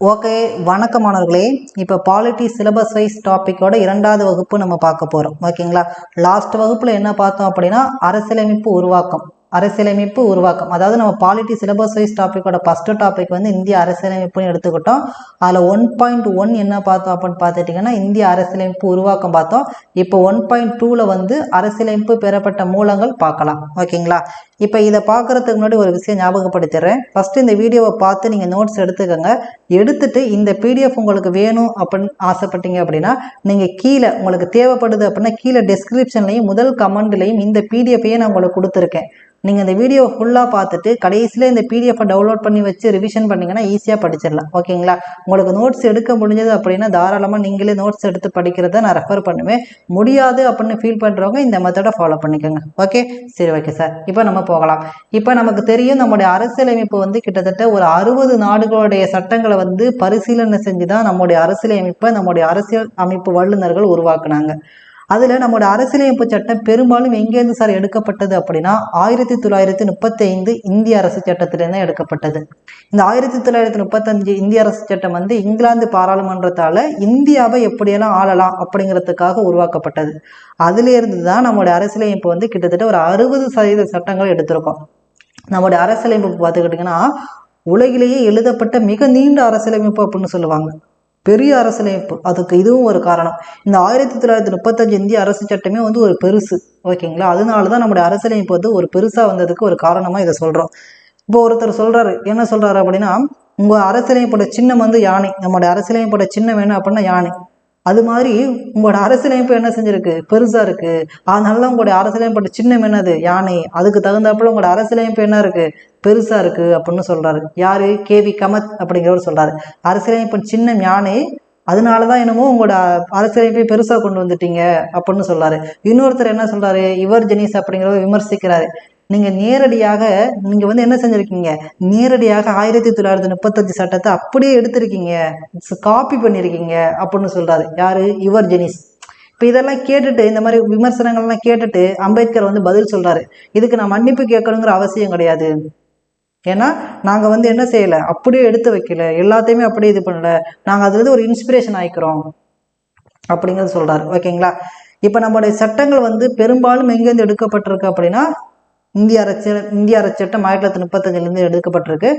Okay வணக்கம் மாணவர்களே. இப்போ பாலிட்டி சிலபஸ் வைஸ் டாப்பிக்கோட இரண்டாவது வகுப்பு நம்ம பார்க்க போகிறோம் ஓகேங்களா? லாஸ்ட் வகுப்பில் என்ன பார்த்தோம் அப்படின்னா அரசியலமைப்பு உருவாக்கம். அரசியலமைப்பு உருவாக்கம். அதாவது நம்ம பாலிட்டி சிலபஸ் வைஸ் டாப்பிக்கோட ஃபஸ்ட்டு டாபிக் வந்து இந்திய அரசியலமைப்புன்னு எடுத்துக்கிட்டோம். அதில் ஒன் பாயிண்ட் ஒன் என்ன பார்த்தோம் அப்படின்னு பார்த்துட்டிங்கன்னா இந்திய அரசியலமைப்பு உருவாக்கம் பார்த்தோம். இப்போ ஒன் பாயிண்ட் டூவில் வந்து அரசியலமைப்பு பெறப்பட்ட மூலங்கள் பார்க்கலாம். ஓகேங்களா? இப்போ இதை பார்க்குறதுக்கு முன்னாடி ஒரு விஷயம் ஞாபகப்படுத்திடுறேன். ஃபஸ்ட்டு இந்த வீடியோவை பார்த்து நீங்கள் நோட்ஸ் எடுத்துக்கோங்க. எடுத்துட்டு இந்த பிடிஎஃப் உங்களுக்கு வேணும் அப்படின்னு ஆசைப்பட்டீங்க அப்படின்னா நீங்கள் கீழே உங்களுக்கு தேவைப்படுது அப்படின்னா கீழே டெஸ்கிரிப்ஷன்லையும் முதல் கமெண்ட்லையும் இந்த பிடிஎஃபையே நான் உங்களுக்கு கொடுத்துருக்கேன். நீங்கள் இந்த வீடியோ ஃபுல்லாக பார்த்துட்டு கடைசியில் இந்த பிடிஎஃபை டவுன்லோட் பண்ணி வச்சு ரிவிஷன் பண்ணிங்கன்னா ஈஸியாக படிச்சிடலாம். ஓகேங்களா? உங்களுக்கு நோட்ஸ் எடுக்க முடிஞ்சது அப்படின்னா தாராளமாக நீங்களே நோட்ஸ் எடுத்து படிக்கிறத நான் ரெஃபர் பண்ணுவேன். முடியாது அப்படின்னு ஃபீல் பண்ணுறவங்க இந்த மெத்தடை ஃபாலோ பண்ணிக்கோங்க. ஓகே? சரி ஓகே சார் இப்போ நம்ம போகலாம். இப்போ நமக்கு தெரியும் நம்முடைய அரசியலமைப்பு வந்து கிட்டத்தட்ட ஒரு அறுபது நாடுகளுடைய சட்டங்களை வந்து பரிசீலனை செஞ்சு தான் நம்முடைய அரசியலமைப்பை நம்முடைய அரசியல் அமைப்பு வல்லுநர்கள் உருவாக்குனாங்க. அதில் நம்மளோட அரசியலமைப்பு சட்டம் பெரும்பாலும் எங்கேருந்து சார் எடுக்கப்பட்டது அப்படின்னா ஆயிரத்தி தொள்ளாயிரத்தி முப்பத்தைந்து இந்திய அரசு சட்டத்திலேருந்து எடுக்கப்பட்டது. இந்த ஆயிரத்தி தொள்ளாயிரத்தி முப்பத்தஞ்சு இந்திய அரசு சட்டம் வந்து இங்கிலாந்து பாராளுமன்றத்தால் இந்தியாவை எப்படியெல்லாம் ஆளலாம் அப்படிங்கிறதுக்காக உருவாக்கப்பட்டது. அதுலேருந்து தான் நம்மளுடைய அரசியலமைப்பு வந்து கிட்டத்தட்ட ஒரு அறுபது சதவீத சட்டங்கள் எடுத்திருக்கோம். நம்மளுடைய அரசியலமைப்பு பார்த்துக்கிட்டிங்கன்னா உலகிலேயே எழுதப்பட்ட மிக நீண்ட அரசியலமைப்பு அப்படின்னு சொல்லுவாங்க. பெரிய அரசியலமைப்பு அதுக்கு இதுவும் ஒரு காரணம். இந்த ஆயிரத்தி தொள்ளாயிரத்தி முப்பத்தஞ்சு இந்திய அரசு சட்டமே வந்து ஒரு பெருசு ஓகேங்களா? அதனால தான் நம்முடைய அரசியலமைப்பு வந்து ஒரு பெருசாக வந்ததுக்கு ஒரு காரணமாக இதை சொல்கிறோம் இப்போ ஒருத்தர் சொல்கிறாரு என்ன சொல்கிறாரு அப்படின்னா உங்கள் அரசியலமைப்போட சின்னம் வந்து யானை நம்மளுடைய அரசியலமைப்போட சின்னம் வேணும் அப்படின்னா யானை. அது மாதிரி உங்களோட அரசியலமைப்பு என்ன செஞ்சிருக்கு? பெருசாக இருக்கு. அதனால உங்களுடைய அரசியலமைப்போட சின்னம் என்னது? யானை. அதுக்கு தகுந்தாப்புல உங்களோட அரசியலமைப்பு என்ன இருக்கு? பெருசா இருக்கு அப்படின்னு சொல்றாரு. யாரு? கேவி கமத் அப்படிங்கிறவர் சொல்றாரு. அரசியலமைப்பு சின்னம் யானை. அதனாலதான் என்னமோ உங்களோட அரசியலமைப்பை பெருசா கொண்டு வந்துட்டீங்க அப்படின்னு சொல்றாரு. இன்னொருத்தர் என்ன சொல்றாரு? இவர் ஜெனிஸ் அப்படிங்கிறவர் விமர்சிக்கிறாரு. நீங்கள் நேரடியாக நீங்கள் வந்து என்ன செஞ்சிருக்கீங்க? நேரடியாக ஆயிரத்தி தொள்ளாயிரத்தி முப்பத்தஞ்சு சட்டத்தை அப்படியே எடுத்திருக்கீங்க. காப்பி பண்ணியிருக்கீங்க அப்படின்னு சொல்கிறாரு யாரு? Your genius. இப்போ இதெல்லாம் கேட்டுட்டு இந்த மாதிரி விமர்சனங்கள்லாம் கேட்டுட்டு அம்பேத்கர் வந்து பதில் சொல்கிறாரு இதுக்கு நான் மன்னிப்பு கேட்கணுங்கிற அவசியம் கிடையாது. ஏன்னா நாங்கள் வந்து என்ன செய்யலை? அப்படியே எடுத்து வைக்கல. எல்லாத்தையுமே அப்படியே இது பண்ணல. நாங்கள் அதுலேருந்து ஒரு இன்ஸ்பிரேஷன் ஆயிக்கிறோம் அப்படிங்கிறது சொல்கிறாரு ஓகேங்களா? இப்போ நம்மளுடைய சட்டங்கள் வந்து பெரும்பாலும் எங்கேருந்து எடுக்கப்பட்டிருக்கு அப்படின்னா இந்திய அரசியல் இந்திய அரசு சட்டம் ஆயிரத்தி தொள்ளாயிரத்தி முப்பத்தஞ்சுலேருந்து எடுக்கப்பட்டிருக்கு.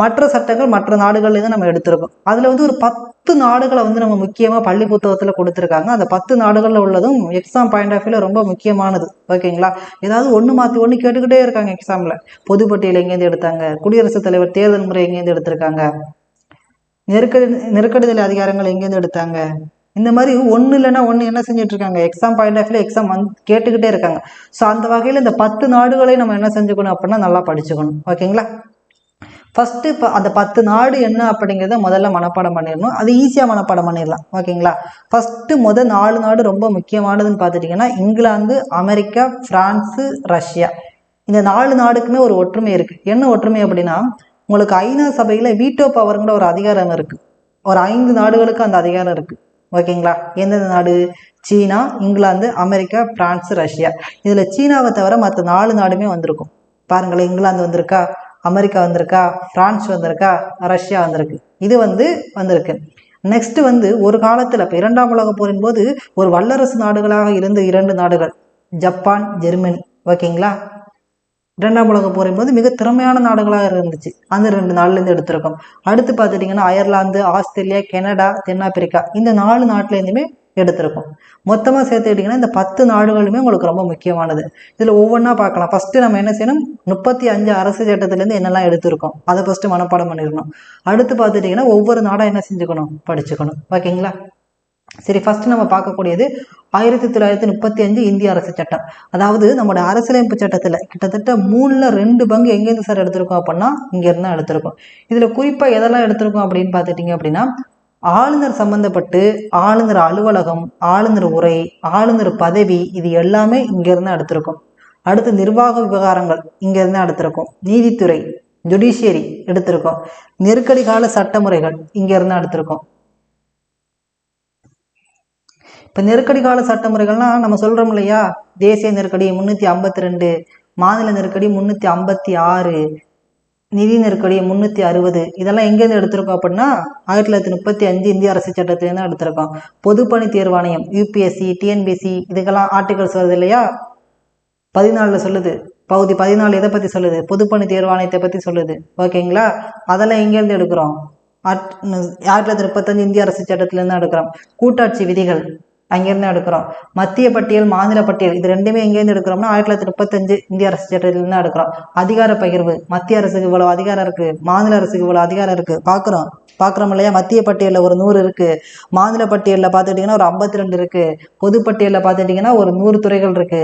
மற்ற சட்டங்கள் மற்ற நாடுகள்லேருந்து நம்ம எடுத்திருக்கோம். அதில் வந்து ஒரு பத்து நாடுகளை வந்து நம்ம முக்கியமாக பள்ளி புத்தகத்தில் கொடுத்துருக்காங்க. அந்த பத்து நாடுகளில் உள்ளதும் எக்ஸாம் பாயிண்ட் ஆஃப் வியூல ரொம்ப முக்கியமானது. ஓகேங்களா? ஏதாவது ஒன்று மாற்றி ஒன்று கேட்டுக்கிட்டே இருக்காங்க எக்ஸாமில் பொதுப்பட்டியல் எங்கேருந்து எடுத்தாங்க? குடியரசுத் தலைவர் தேர்தல் முறை எங்கேருந்து எடுத்திருக்காங்க? நெருக்கடி நெருக்கடிதல் அதிகாரங்கள் எங்கேருந்து எடுத்தாங்க? இந்த மாதிரி ஒன்று இல்லைன்னா ஒன்று என்ன செஞ்சுட்டு இருக்காங்க எக்ஸாம் பாயிண்ட் ஆஃப்ல எக்ஸாம் வந்து கேட்டுக்கிட்டே இருக்காங்க. ஸோ அந்த வகையில் இந்த பத்து நாடுகளை நம்ம என்ன செஞ்சுக்கணும் அப்படின்னா நல்லா படிச்சுக்கணும். ஓகேங்களா? ஃபஸ்ட்டு இப்போ அந்த பத்து நாடு என்ன அப்படிங்கிறத முதல்ல மனப்பாடம் பண்ணிடணும். அது ஈஸியாக மனப்பாடம் பண்ணிடலாம். ஓகேங்களா? ஃபஸ்ட்டு முதல் நாலு நாடு ரொம்ப முக்கியமானதுன்னு பார்த்துட்டிங்கன்னா இங்கிலாந்து அமெரிக்கா ஃப்ரான்ஸு ரஷ்யா. இந்த நாலு நாடுக்குமே ஒரு ஒற்றுமை இருக்குது என்ன ஒற்றுமை அப்படின்னா உங்களுக்கு ஐநா சபையில் வீட்டோ பவருங்கிற ஒரு அதிகாரம் இருக்குது ஒரு ஐந்து நாடுகளுக்கு அந்த அதிகாரம் இருக்குது ஓகேங்களா? எந்தெந்த நாடு? China England America France Russia. இதில் சீனாவை தவிர மற்ற நாலு நாடுமே வந்திருக்கும். பாருங்களேன் இங்கிலாந்து வந்திருக்கா? அமெரிக்கா வந்திருக்கா? பிரான்ஸ் வந்திருக்கா? ரஷ்யா வந்திருக்கு. இது வந்து வந்திருக்கு. நெக்ஸ்ட் வந்து ஒரு காலத்தில் இப்போ இரண்டாம் உலக போரின் போது ஒரு வல்லரசு நாடுகளாக இருந்த இரண்டு நாடுகள். Japan Germany. ஓகேங்களா? இரண்டாம் உலக போரின் போது மிக திறமையான நாடுகளாக இருந்துச்சு. அந்த ரெண்டு நாள்லேருந்து எடுத்திருக்கோம். அடுத்து பார்த்துட்டிங்கன்னா அயர்லாந்து ஆஸ்திரேலியா கனடா தென்னாப்பிரிக்கா. இந்த நாலு நாட்டிலேருந்துமே எடுத்திருக்கோம். மொத்தமாக சேர்த்துக்கிட்டிங்கன்னா இந்த பத்து நாடுகளுமே உங்களுக்கு ரொம்ப முக்கியமானது. இதில் ஒவ்வொன்றா பார்க்கலாம். ஃபஸ்ட்டு நம்ம என்ன செய்யணும்? முப்பத்தி அஞ்சு அரசு சட்டத்துலேருந்து என்னெல்லாம் எடுத்திருக்கோம்? அதை ஃபஸ்ட்டு மனப்பாடம் பண்ணிடணும். அடுத்து பார்த்துட்டிங்கன்னா ஒவ்வொரு நாடாக என்ன செஞ்சுக்கணும்? படிச்சுக்கணும். ஓகேங்களா? சரி ஃபர்ஸ்ட் நம்ம பார்க்கக்கூடியது ஆயிரத்தி தொள்ளாயிரத்தி முப்பத்தி அஞ்சு இந்திய அரசு சட்டம். அதாவது நம்மளோட அரசியலமைப்பு சட்டத்தில் கிட்டத்தட்ட மூணில் ரெண்டு பங்கு எங்கேருந்து சார் எடுத்திருக்கோம் அப்படின்னா இங்கேருந்து தான் எடுத்திருக்கோம். இதில் குறிப்பாக எதெல்லாம் எடுத்திருக்கோம் அப்படின்னு பார்த்துட்டிங்க அப்படின்னா ஆளுநர் சம்மந்தப்பட்டு ஆளுநர் அலுவலகம் ஆளுநர் உரை ஆளுநர் பதவி இது எல்லாமே இங்கேருந்து எடுத்திருக்கோம். அடுத்து நிர்வாக விவகாரங்கள் இங்கேருந்து எடுத்திருக்கோம். நீதித்துறை ஜுடிஷியரி எடுத்திருக்கோம். நெருக்கடி கால சட்டமுறைகள் இங்கேருந்து எடுத்திருக்கோம். இப்போ நெருக்கடி கால சட்டமுறைகள்லாம் நம்ம சொல்கிறோம் இல்லையா? தேசிய நெருக்கடி முந்நூற்றி ஐம்பத்தி ரெண்டு மாநில நெருக்கடி முந்நூற்றி ஐம்பத்தி ஆறு நிதி நெருக்கடி முந்நூற்றி அறுபது. இதெல்லாம் எங்கேருந்து எடுத்திருக்கோம் அப்படின்னா ஆயிரத்தி தொள்ளாயிரத்தி முப்பத்தி அஞ்சு இந்திய அரசு சட்டத்திலேருந்து எடுத்திருக்கோம். பொதுப்பணி தேர்வாணையம் யூபிஎஸ்சி டிஎன்பிஎஸ்சி இதுக்கெல்லாம் ஆர்டிகல்ஸ் வருது இல்லையா? பதினாலில் சொல்லுது. பகுதி பதினாலு எதை பற்றி சொல்லுது? பொதுப்பணி தேர்வாணையத்தை பற்றி சொல்லுது. ஓகேங்களா? அதெல்லாம் எங்கேருந்து எடுக்கிறோம்? ஆட் ஆயிரத்தி தொள்ளாயிரத்தி முப்பத்தஞ்சு இந்திய அரசு சட்டத்திலேருந்து எடுக்கிறோம். கூட்டாட்சி விதிகள். அங்கேருந்து எடுக்கிறோம். மத்திய பட்டியல் மாநில பட்டியல் இது ரெண்டுமே எங்கேருந்து எடுக்கிறோம்னா ஆயிரத்தி தொள்ளாயிரத்தி முப்பத்தஞ்சு இந்திய அரசு சட்டத்திலிருந்து எடுக்கிறோம். அதிகார பகிர்வு. மத்திய அரசுக்கு இவ்வளோ அதிகாரம் இருக்கு. மாநில அரசுக்கு இவ்வளோ அதிகாரம் இருக்கு. பார்க்குறோம் பார்க்குறோம் இல்லையா? மத்திய பட்டியலில் ஒரு நூறு இருக்கு. மாநில பட்டியலில் பார்த்துக்கிட்டிங்கன்னா ஒரு ஐம்பத்தி ரெண்டு இருக்கு. பொது பட்டியலில் பார்த்துக்கிட்டிங்கன்னா ஒரு நூறு துறைகள் இருக்கு.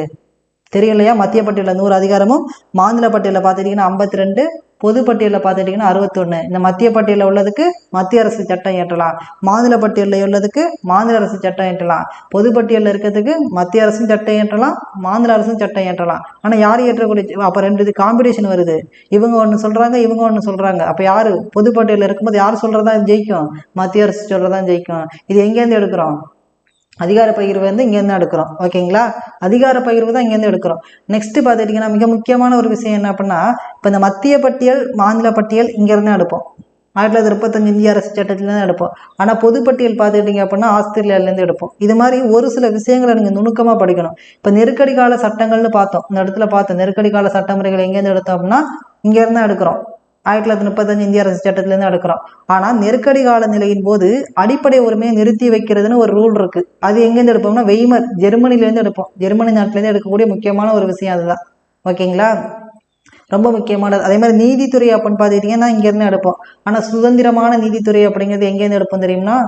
தெரியலையா? மத்திய பட்டியலில் நூறு அதிகாரமும் மாநில பட்டியலில் பார்த்துட்டிங்கன்னா ஐம்பத்தி ரெண்டு பொது பட்டியலில் பார்த்துட்டிங்கன்னா அறுபத்தொன்று இந்த மத்திய பட்டியலில் உள்ளதுக்கு மத்திய அரசு சட்டம் ஏற்றலாம் மாநில பட்டியலில் உள்ளதுக்கு மாநில அரசு சட்டம் ஏற்றலாம் பொது பட்டியலில் இருக்கிறதுக்கு மத்திய அரசும் சட்டம் ஏற்றலாம் மாநில அரசும் சட்டம் ஏற்றலாம் ஆனால் யார் ஏற்றக்கூடிய அப்போ ரெண்டு இது காம்படிஷன் வருது. இவங்க ஒன்று சொல்கிறாங்க இவங்க ஒன்று சொல்கிறாங்க அப்போ யார்? பொது பட்டியலில் இருக்கும்போது யார் சொல்கிறதா ஜெயிக்கும்? மத்திய அரசு சொல்கிறதான் ஜெயிக்கும். இது எங்கேருந்து எடுக்கிறோம்? அதிகார பகிர்வு வந்து இங்கேருந்து எடுக்கிறோம். ஓகேங்களா? அதிகார பகிர்வு தான் இங்கேருந்து எடுக்கிறோம். நெக்ஸ்ட் பார்த்துட்டிங்கன்னா மிக முக்கியமான ஒரு விஷயம் என்ன அப்படின்னா இப்போ இந்த மத்திய பட்டியல் மாநில பட்டியல் இங்கேருந்து எடுப்போம். ஆயிரத்தி தொள்ளாயிரத்தி முப்பத்தஞ்சு இந்திய அரசு சட்டத்திலேருந்து எடுப்போம். ஆனால் பொதுப்பட்டியல் பார்த்துக்கிட்டிங்க அப்படின்னா ஆஸ்திரேலியாவிலேருந்து எடுப்போம். இது மாதிரி ஒரு சில விஷயங்களை நீங்கள் நுணுக்கமாக படிக்கணும். இப்போ நெருக்கடி கால சட்டங்கள்னு பார்த்தோம். இந்த இடத்துல பார்த்தோம் நெருக்கடி கால சட்டமுறைகள் எங்கேருந்து எடுத்தோம் அப்படின்னா இங்கேருந்து தான் எடுக்கிறோம். ஆயிரத்தி தொள்ளாயிரத்தி முப்பத்தஞ்சு இந்திய அரசு சட்டத்திலேருந்து எடுக்கிறோம். ஆனால் நெருக்கடி கால நிலையின் போது அடிப்படை உரிமையை நிறுத்தி வைக்கிறதுன்னு ஒரு ரூல் இருக்கு. அது எங்கேருந்து எடுப்போம்னா வெய்மர் ஜெர்மனிலேருந்து எடுப்போம். ஜெர்மனி நாட்டிலேருந்து எடுக்கக்கூடிய முக்கியமான ஒரு விஷயம் அதுதான். ஓகேங்களா? ரொம்ப முக்கியமானது. அதே மாதிரி நீதித்துறை அப்படின்னு பார்த்துக்கிட்டிங்கன்னா இங்கேருந்து எடுப்போம். ஆனால் சுதந்திரமான நீதித்துறை அப்படிங்கிறது எங்கேருந்து எடுப்போம் தெரியும்னா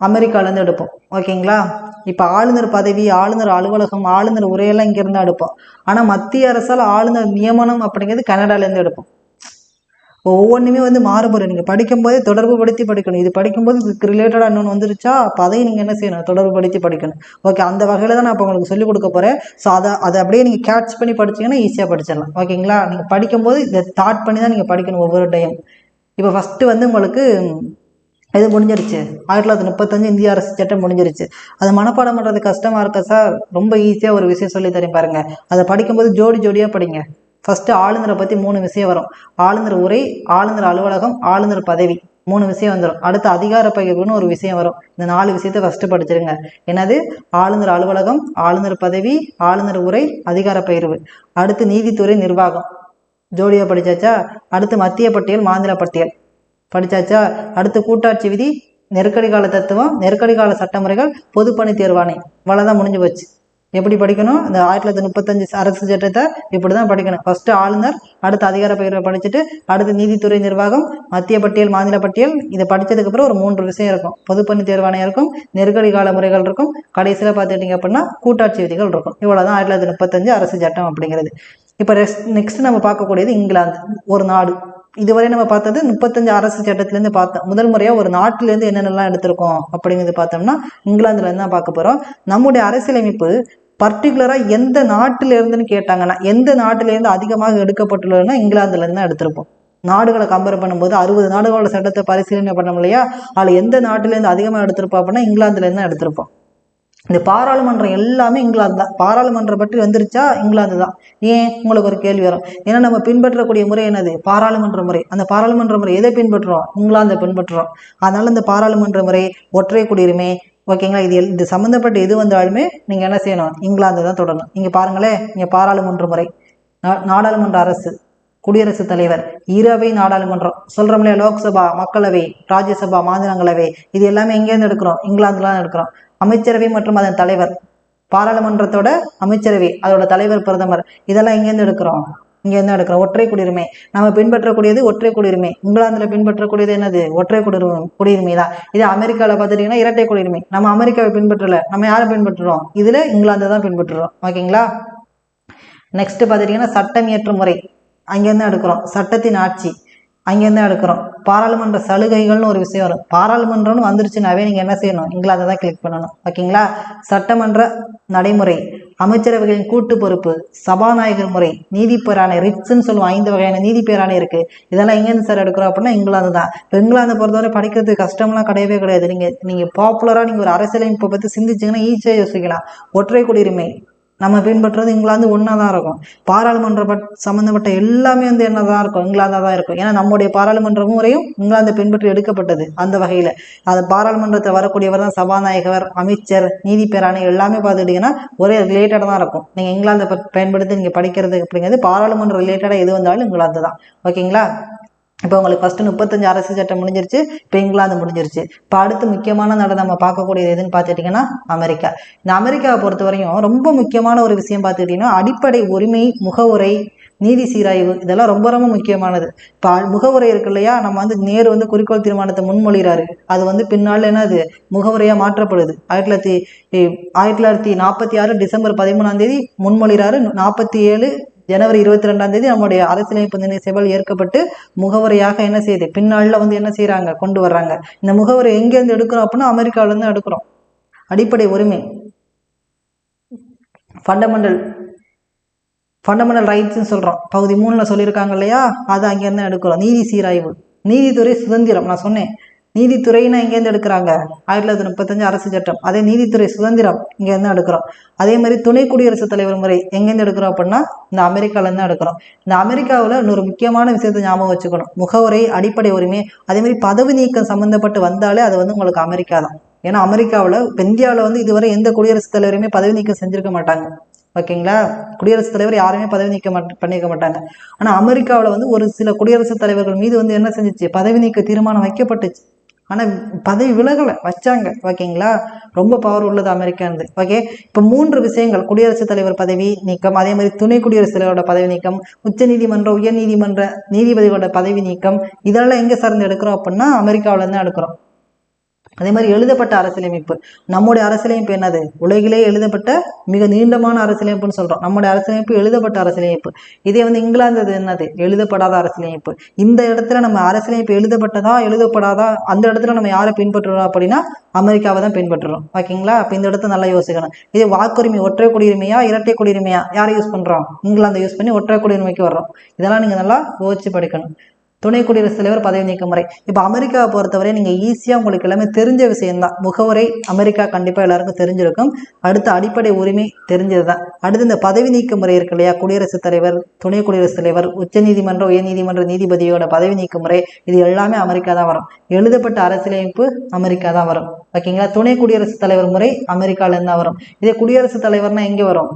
அமெரிக்காலேருந்து எடுப்போம். ஓகேங்களா? இப்போ ஆளுநர் பதவி ஆளுநர் அலுவலகம் ஆளுநர் உரையெல்லாம் இங்கேருந்து எடுப்போம். ஆனால் மத்திய அரசால் ஆளுநர் நியமனம் அப்படிங்கிறது கனடாலேருந்து எடுப்போம். ஒவ்வொன்றுமே வந்து மாறுபடும். நீங்கள் படிக்கும்போதே தொடர்பு படுத்தி படிக்கணும். இது படிக்கும்போது இதுக்கு ரிலேட்டடாக இன்னொன்று வந்துருச்சா? அப்போ அதையும் நீங்கள் என்ன செய்யணும்? தொடர்பு படுத்தி படிக்கணும். ஓகே அந்த வகையில் தான் நான் இப்போ உங்களுக்கு சொல்லிக் கொடுக்க போகிறேன் ஸோ அதை அதை அப்படியே நீங்கள் கேட்ச் பண்ணி படிச்சீங்கன்னா ஈஸியாக படிச்சிடலாம். ஓகேங்களா நீங்கள் படிக்கும்போது இதை தாட் பண்ணி தான் நீங்கள் படிக்கணும் ஒவ்வொரு டைம் இப்போ ஃபஸ்ட்டு வந்து உங்களுக்கு இது முடிஞ்சிருச்சு. ஆயிரத்தி தொள்ளாயிரத்தி முப்பத்தஞ்சு இந்திய அரசு சட்டம் முடிஞ்சிருச்சு. அது மனப்பாடம் பண்ணுறது கஷ்டமாக இருக்கா சார்? ரொம்ப ஈஸியாக ஒரு விஷயம் சொல்லி தரேன் பாருங்கள் அதை படிக்கும்போது ஜோடி ஜோடியாக படிங்க. ஃபஸ்ட்டு ஆளுநரை பற்றி மூணு விஷயம் வரும். ஆளுநர் உரை ஆளுநர் அலுவலகம் ஆளுநர் பதவி. மூணு விஷயம் வந்துடும் அடுத்து அதிகார பகிர்வுன்னு ஒரு விஷயம் வரும். இந்த நாலு விஷயத்த ஃபஸ்ட்டு படிச்சிருங்க. என்னது? ஆளுநர் அலுவலகம் ஆளுநர் பதவி ஆளுநர் உரை அதிகார பகிர்வு. அடுத்து நீதித்துறை நிர்வாகம். ஜோடியாக படிச்சாச்சா? அடுத்து மத்திய பட்டியல் மாநில பட்டியல். படிச்சாச்சா? அடுத்து கூட்டாட்சி விதி நெருக்கடி கால தத்துவம் நெருக்கடி கால சட்டமுறைகள் பொதுப்பணி தேர்வாணை. இவ்வளோதான் முடிஞ்சு போச்சு. எப்படி படிக்கணும்? இந்த ஆயிரத்தி தொள்ளாயிரத்தி முப்பத்தஞ்சு அரசு சட்டத்தை இப்படி தான் படிக்கணும். ஃபர்ஸ்ட் ஆளுநர் அடுத்து அதிகார பகிர்வை படிச்சுட்டு அடுத்து நீதித்துறை நிர்வாகம் மத்திய பட்டியல் மாநில பட்டியல் இதை படித்ததுக்கப்புறம் ஒரு மூன்று விஷயம் இருக்கும். பொதுப்பணி தேர்வாணையம் இருக்கும் நெருக்கடி கால முறைகள் இருக்கும். கடைசியில் பார்த்துட்டீங்க அப்படின்னா கூட்டாட்சி விதிகள் இருக்கும். இவ்வளோ தான் ஆயிரத்தி தொள்ளாயிரத்தி முப்பத்தஞ்சு அரசு சட்டம் அப்படிங்கிறது. இப்போ நெக்ஸ்ட் நம்ம பார்க்கக்கூடியது இங்கிலாந்து ஒரு நாடு. இதுவரை நம்ம பார்த்தது முப்பத்தஞ்சு அரசு சட்டத்திலேருந்து பார்த்தோம். முதல் முறையாக ஒரு நாட்டிலேருந்து என்னென்னலாம் எடுத்திருக்கோம் அப்படிங்கிறது பார்த்தோம்னா இங்கிலாந்துலேருந்து தான் பார்க்க போகிறோம் நம்முடைய அரசியலமைப்பு பர்டிகுலராக எந்த நாட்டிலேருந்துன்னு கேட்டாங்கன்னா எந்த நாட்டிலேருந்து அதிகமாக எடுக்கப்பட்டுள்ளதுன்னா இங்கிலாந்துலேருந்து தான் எடுத்திருப்போம். நாடுகளை கம்பேர் பண்ணும்போது அறுபது நாடுகளோட சட்டத்தை பரிசீலனை பண்ணோம் இல்லையா? அதில் எந்த நாட்டிலேருந்து அதிகமாக எடுத்திருப்போம் அப்படின்னா இங்கிலாந்துலேருந்து தான் எடுத்திருப்போம். இந்த பாராளுமன்றம் எல்லாமே இங்கிலாந்து தான். பாராளுமன்றம் பற்றி வந்துருச்சா? இங்கிலாந்து தான். ஏன்? உங்களுக்கு ஒரு கேள்வி வரும். ஏன்னா நம்ம பின்பற்றக்கூடிய முறை என்னது? பாராளுமன்ற முறை. அந்த பாராளுமன்ற முறை எதை பின்பற்றுறோம்? இங்கிலாந்தை பின்பற்றுறோம். அதனால இந்த பாராளுமன்ற முறை ஒற்றை குடியுரிமை ஓகேங்களா? இது இது சம்மந்தப்பட்ட எது வந்தாலுமே நீங்கள் என்ன செய்யணும்? இங்கிலாந்து தான் தொடரணும். இங்கே பாருங்களேன் இங்கே பாராளுமன்ற முறை. நா- நாடாளுமன்ற அரசு குடியரசுத் தலைவர் இரவை நாடாளுமன்றம். சொல்கிறோம் இல்லையா லோக்சபா மக்களவை ராஜ்யசபா மாநிலங்களவை. இது எல்லாமே எங்கேருந்து எடுக்கிறோம்? இங்கிலாந்துல தான் எடுக்கிறோம். அமைச்சரவை மற்றும் அதன் தலைவர். பாராளுமன்றத்தோட அமைச்சரவை அதோட தலைவர் பிரதமர். இதெல்லாம் எங்கேருந்து எடுக்கிறோம்? இங்கேருந்து எடுக்கிறோம் ஒற்றை குடியுரிமை. நம்ம பின்பற்றக்கூடியது ஒற்றை குடியுரிமை. இங்கிலாந்தில் பின்பற்றக்கூடியது என்னது? ஒற்றை குடியுரிமை குடியுரிமை தான். இது அமெரிக்காவில் பார்த்துட்டீங்கன்னா இரட்டை குடியுரிமை. நம்ம அமெரிக்காவை பின்பற்றல. நம்ம யாரை பின்பற்றுறோம்? இதில் இங்கிலாந்து தான் பின்பற்றுறோம். ஓகேங்களா? நெக்ஸ்ட் பார்த்துட்டிங்கன்னா சட்டம் இயற்ற முறை. அங்கேருந்து எடுக்கிறோம். சட்டத்தின் ஆட்சி. அங்கேருந்து எடுக்கிறோம். பாராளுமன்ற சலுகைகள்னு ஒரு விஷயம் வரும். பாராளுமன்றம்னு வந்துருச்சுனாவே நீங்கள் என்ன செய்யணும்? இங்கிலாந்தை தான் கிளிக் பண்ணணும். ஓகேங்களா? சட்டமன்ற நடைமுறை. அமைச்சரவைகளின் கூட்டு பொறுப்பு சபாநாயகர் முறை நீதி பேராணை ரிட்ஸ்ன்னு சொல்லுவோம். ஐந்து வகையான நீதி பேராணை இருக்கு. இதெல்லாம் எங்கேருந்து சார் எடுக்கிறோம் அப்படின்னா இங்கிலாந்து தான். இப்போ இங்கிலாந்து பொறுத்தவரை படிக்கிறது கஷ்டம்லாம் கிடையவே கிடையாது. நீங்கள் நீங்கள் பாப்புலராக நீங்கள் ஒரு அரசியலமைப்பை பற்றி சிந்திச்சிங்கன்னா ஈஸியாக யோசிக்கலாம். ஒற்றை குடியுரிமை. நம்ம பின்பற்றுறது இங்கிலாந்து ஒன்றா தான் இருக்கும். பாராளுமன்ற பட் சம்மந்தப்பட்ட எல்லாமே வந்து என்ன தான் இருக்கும்? இங்கிலாந்தாக தான் இருக்கும். ஏன்னா நம்முடைய பாராளுமன்ற முறையும் இங்கிலாந்து பின்பற்றி எடுக்கப்பட்டது அந்த வகையில். அது பாராளுமன்றத்தில் வரக்கூடியவர் தான் சபாநாயகர் அமைச்சர் நீதி பேராணை எல்லாமே பார்த்துக்கிட்டிங்கன்னா ஒரே ரிலேட்டடாக தான் இருக்கும். நீங்கள் இங்கிலாந்தை பயன்படுத்தி நீங்கள் படிக்கிறது அப்படிங்கிறது பாராளுமன்ற ரிலேட்டடாக எது வந்தாலும் இங்கிலாந்து தான் ஓகேங்களா? இப்போ உங்களுக்கு ஃபஸ்ட்டு முப்பத்தஞ்சு அரசு சட்டம் முடிஞ்சிருச்சு இப்போ இங்கிலாந்து முடிஞ்சிருச்சு. இப்போ அடுத்து முக்கியமான நாடு நம்ம பார்க்கக்கூடியது எதுன்னு பார்த்துட்டிங்கன்னா அமெரிக்கா. இந்த அமெரிக்காவை பொறுத்த வரையும் ரொம்ப முக்கியமான ஒரு விஷயம் பார்த்துக்கிட்டிங்கன்னா அடிப்படை உரிமை முகவுரை நீதி சீராய்வு இதெல்லாம் ரொம்ப ரொம்ப முக்கியமானது. இப்போ முகவுரை இருக்கு இல்லையா? நம்ம வந்து நேரு வந்து குறிக்கோள் தீர்மானத்தை முன்மொழிகிறாரு அது வந்து பின்னால் என்னது முகவுரையாக மாற்றப்படுது. ஆயிரத்தி தொள்ளாயிரத்தி ஆயிரத்தி தொள்ளாயிரத்தி நாற்பத்தி ஆறு டிசம்பர் பதிமூணாம் தேதி முன்மொழிகிறாரு நாற்பத்தி ஏழு ஜனவரி இருபத்தி ரெண்டாம் தேதி நம்முடைய அரசியலமைப்பு நிர்ணய சபையில் ஏற்கப்பட்டு முகவரியாக என்ன செய்யுது? பின்னாளில் வந்து என்ன செய்கிறாங்க கொண்டு வர்றாங்க. இந்த முகவரி எங்கேருந்து எடுக்கிறோம் அப்படின்னா அமெரிக்காவிலேருந்து எடுக்கிறோம். அடிப்படை உரிமை. ஃபண்டமெண்டல் ஃபண்டமெண்டல் ரைட்ஸ்னு சொல்கிறோம் பகுதி மூணில் சொல்லியிருக்காங்க இல்லையா? அது அங்கேருந்து எடுக்கிறோம். நீதி சீராய்வு. நீதித்துறை சுதந்திரம். நான் சொன்னேன். நீதித்துறைன்னா எங்கேருந்து எடுக்கிறாங்க? ஆயிரத்தி தொள்ளாயிரத்தி முப்பத்தஞ்சு அரசு சட்டம். அதே நீதித்துறை சுதந்திரம் இங்கேருந்து எடுக்கிறோம். அதே மாதிரி துணை குடியரசுத் தலைவர் முறை எங்கேருந்து எடுக்கிறோம் அப்படின்னா இந்த அமெரிக்காவிலேருந்து எடுக்கிறோம். இந்த அமெரிக்காவில் இன்னொரு முக்கியமான விஷயத்தை ஞாபகம் வச்சுக்கணும். முகவரை அடிப்படை உரிமை அதே மாதிரி பதவி நீக்கம் சம்மந்தப்பட்டு வந்தாலே அது வந்து உங்களுக்கு அமெரிக்கா தான். ஏன்னா அமெரிக்காவில் இப்போ இந்தியாவில் வந்து இதுவரை எந்த குடியரசுத் தலைவருமே பதவி நீக்கம் செஞ்சிருக்க மாட்டாங்க. ஓகேங்களா? குடியரசுத் தலைவர் யாருமே பதவி நீக்க மாட்ட பண்ணியிருக்க மாட்டாங்க. ஆனால் அமெரிக்காவில் வந்து ஒரு சில குடியரசுத் தலைவர்கள் மீது வந்து என்ன செஞ்சுச்சு? பதவி நீக்க தீர்மானம் வைக்கப்பட்டுச்சு. ஆனால் பதவி விலகலை வச்சாங்க. ஓகேங்களா? ரொம்ப பவர் உள்ளது அமெரிக்கானது. ஓகே? இப்போ மூன்று விஷயங்கள். குடியரசுத் தலைவர் பதவி நீக்கம் அதே மாதிரி துணை குடியரசுத் தலைவரோட பதவி நீக்கம் உச்சநீதிமன்ற உயர்நீதிமன்ற நீதிபதிகளோட பதவி நீக்கம். இதெல்லாம் எங்கே சார்ந்து எடுக்கிறோம் அப்படின்னா அமெரிக்காவிலேருந்து எடுக்கிறோம். அதே மாதிரி எழுதப்பட்ட அரசியலமைப்பு. நம்முடைய அரசியலமைப்பு என்னது? உலகிலே எழுதப்பட்ட மிக நீண்டமான அரசியலமைப்புன்னு சொல்கிறோம் நம்முடைய அரசியலமைப்பு எழுதப்பட்ட அரசியலமைப்பு. இதே வந்து இங்கிலாந்து என்னது? எழுதப்படாத அரசியலமைப்பு. இந்த இடத்துல நம்ம அரசியலமைப்பு எழுதப்பட்டதா எழுதப்படாதா அந்த இடத்துல நம்ம யாரை பின்பற்றுறோம் அப்படின்னா அமெரிக்காவை தான் பின்பற்றுறோம். ஓகேங்களா? அப்போ இந்த இடத்த நல்லா யோசிக்கணும். இது வாக்குரிமை ஒற்றை குடியுரிமையா இரட்டை குடியுரிமையா? யாரை யூஸ் பண்ணுறோம் இங்கிலாந்தை யூஸ் பண்ணி ஒற்றை குடியுரிமைக்கு வர்றோம். இதெல்லாம் நீங்கள் நல்லா யோசிச்சு படிக்கணும். துணை குடியரசுத் தலைவர் பதவி நீக்க முறை இப்போ அமெரிக்காவை பொறுத்தவரை நீங்கள் ஈஸியாக உங்களுக்கு எல்லாமே தெரிஞ்ச விஷயம்தான். முகவரை அமெரிக்கா கண்டிப்பாக எல்லாருக்கும் தெரிஞ்சிருக்கும். அடுத்த அடிப்படை உரிமை தெரிஞ்சது தான் அடுத்து இந்த பதவி நீக்க முறை இருக்கு இல்லையா? குடியரசுத் தலைவர் துணை குடியரசுத் தலைவர் உச்சநீதிமன்ற உயர்நீதிமன்ற நீதிபதியோட பதவி நீக்க முறை. இது எல்லாமே அமெரிக்கா தான் வரும். எழுதப்பட்ட அரசியலமைப்பு அமெரிக்கா தான் வரும். ஓகேங்களா? துணை குடியரசுத் தலைவர் முறை அமெரிக்காவிலேருந்து தான் வரும். இதே குடியரசுத் தலைவர்னா எங்கே வரும்?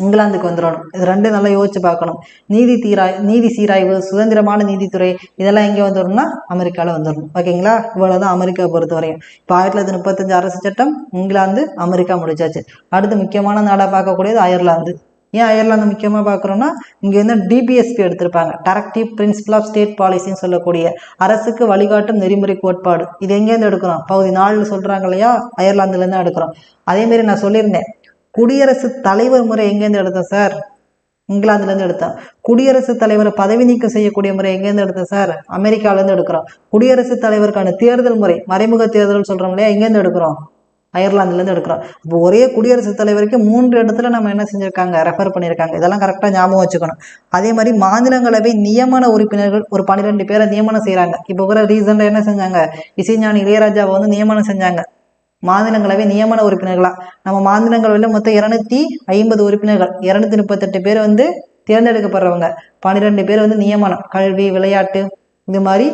இங்கிலாந்துக்கு வந்துடணும். இது ரெண்டும் நல்லா யோசிச்சு பார்க்கணும். நீதி தீராய் நீதி சீராய்வு சுதந்திரமான நீதித்துறை இதெல்லாம் எங்கே வந்துடணும்னா அமெரிக்காவில் வந்துடணும். ஓகேங்களா? இவ்வளோதான் அமெரிக்கா பொறுத்த வரையும் இப்போ ஆயிரத்தி தொள்ளாயிரத்தி முப்பத்தஞ்சு அரசு சட்டம் இங்கிலாந்து அமெரிக்கா முடிச்சாச்சு. அடுத்து முக்கியமான நாடாக பார்க்கக்கூடியது அயர்லாந்து. ஏன் அயர்லாந்து முக்கியமாக பார்க்குறோன்னா இங்கே வந்து டிபிஎஸ்பி எடுத்திருப்பாங்க. டரக்டிவ் பிரின்சிபல் ஆஃப் ஸ்டேட் பாலிசின்னு சொல்லக்கூடிய அரசுக்கு வழிகாட்டும் நெறிமுறை கோட்பாடு. இது எங்கேருந்து எடுக்கிறோம்? பகுதி நாலு சொல்கிறாங்க இல்லையா? அயர்லாந்துலேருந்து தான் எடுக்கிறோம் அதேமாரி நான் சொல்லியிருந்தேன். குடியரசு தலைவர் முறை எங்கேருந்து எடுத்தோம் சார்? இங்கிலாந்துலேருந்து எடுத்தோம் குடியரசுத் தலைவரை பதவி நீக்கம் செய்யக்கூடிய முறை எங்கேருந்து எடுத்தோம் சார்? அமெரிக்காவிலேருந்து எடுக்கிறோம். குடியரசுத் தலைவருக்கான தேர்தல் முறை மறைமுக தேர்தல் சொல்கிறோம் இல்லையா? எங்கேருந்து எடுக்கிறோம்? அயர்லாந்துலேருந்து எடுக்கிறோம். இப்போ ஒரே குடியரசுத் தலைவருக்கு மூன்று இடத்துல நம்ம என்ன செஞ்சுருக்காங்க? ரெஃபர் பண்ணியிருக்காங்க இதெல்லாம் கரெக்டாக ஞாபகம் வச்சுக்கணும். அதே மாதிரி மாநிலங்களவை நியமன உறுப்பினர்கள் ஒரு பன்னிரெண்டு பேரை நியமனம் செய்கிறாங்க இப்போ கூட ரீசெண்டாக என்ன செஞ்சாங்க? இசைஞானி இளையராஜாவை வந்து நியமனம் செஞ்சாங்க. மாநிலங்களவை நியமன உறுப்பினர்களா? நம்ம மாநிலங்களவையில் மொத்தம் இரநூத்தி ஐம்பது உறுப்பினர்கள். இரநூத்தி முப்பத்தெட்டு பேர் வந்து தேர்ந்தெடுக்கப்படுறவங்க. பன்னிரெண்டு பேர் வந்து நியமனம். கல்வி விளையாட்டு இது மாதிரி